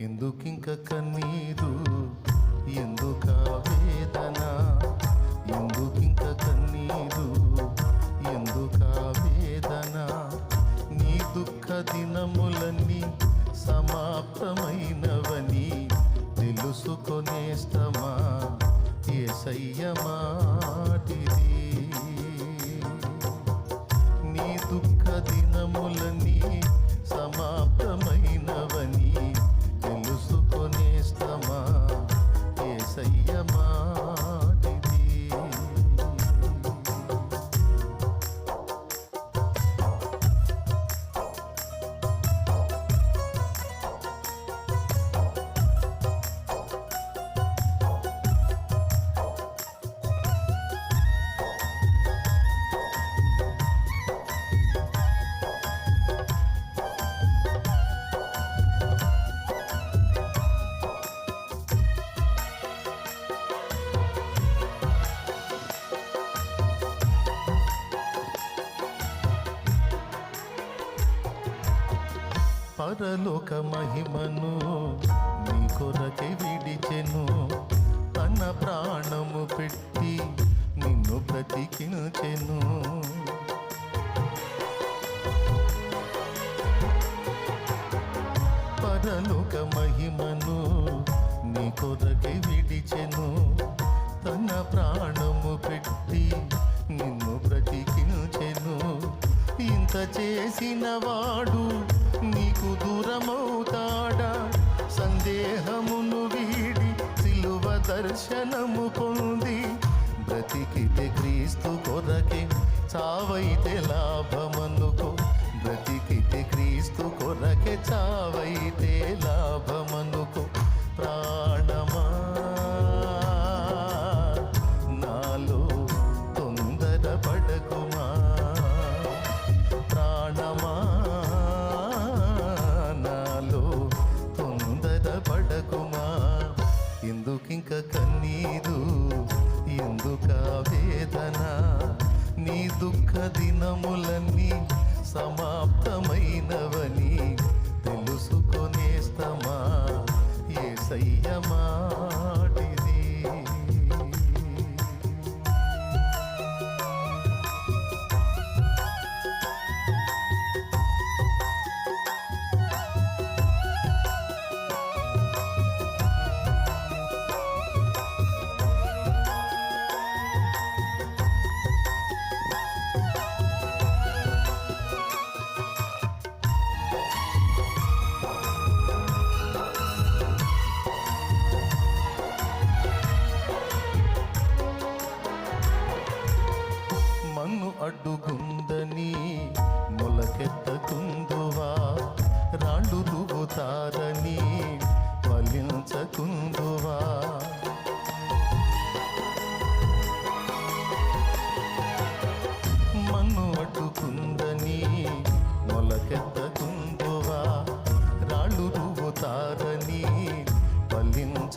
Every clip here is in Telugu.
ఎందుకింక కన్నీరు? ఎందుక వేదన? ఎందుకింక కన్నీరు? ఎందుక వేదన? నీ దుఃఖ దినములన్నీ సమాప్తమైనవని తెలుసుకొనేస్తమా ఏసయ్య మాటి పరలోక మహిమను నీ కొరకే విడిచెను. తన ప్రాణము పెట్టి నిన్ను బ్రతికించెను. పరలోక మహిమను నీ కొరకే విడిచెను. తన ప్రాణము పెట్టి నిన్ను బ్రతికించెను. ఇంత చేసిన వాడు దూరమవుతాడా? సందేహమును వీడి సిలువ దర్శనము పొంది బ్రతికితే క్రీస్తు కొరకే చావైతే లాభమనుకో. బ్రతికితే దుఃఖ దినములన్నీ సమాప్తమైనవని తెలుసుకొనేస్తమా? ఏ సయ్యమాటి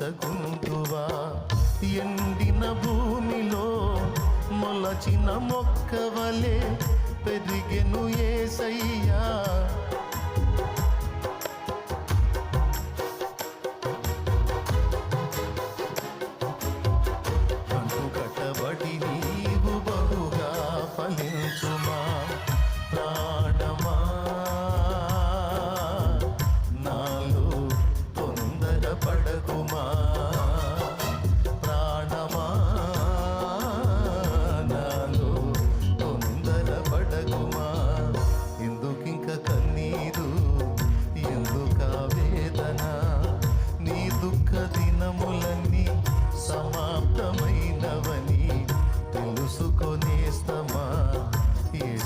ఫలించకుందువా ఎండిన భూమిలో మొలచిన మొక్క వలె పెరిగెను ఏసయ్యా.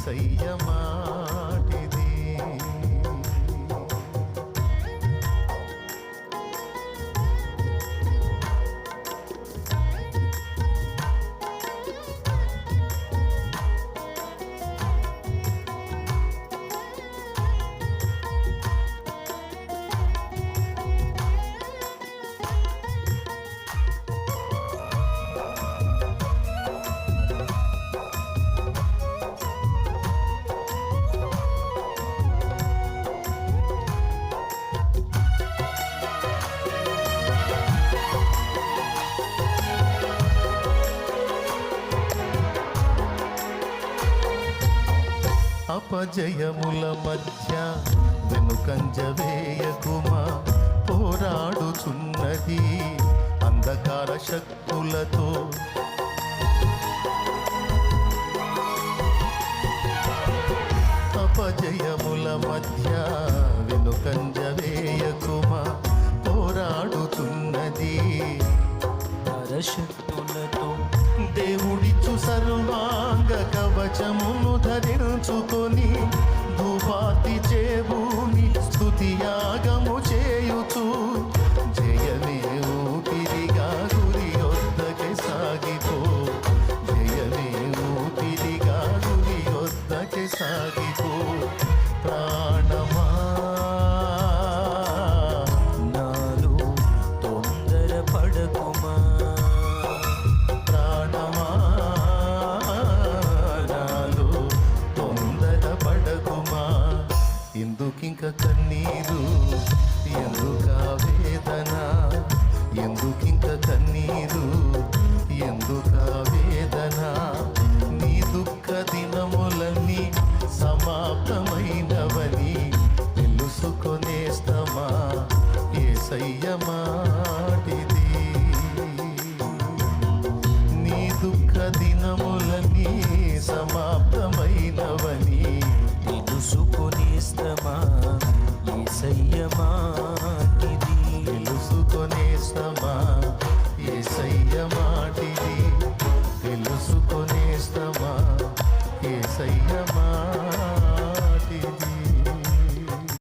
செய்யமா అపజయముల మధ్య వెనుకంజ వేయకుమా? పోరాడుచున్నది అంధకార శక్తులతో. అపజయముల మధ్య వెనుకంజ ధూపాతి భూమి స్థుతి యాగము చేయుచు. జయమే ఊపిరిగా గురి వద్దకే సాగిపో. జయమే ఊపిరిగా గురి వద్దకే సాగిపో. ప్రాణ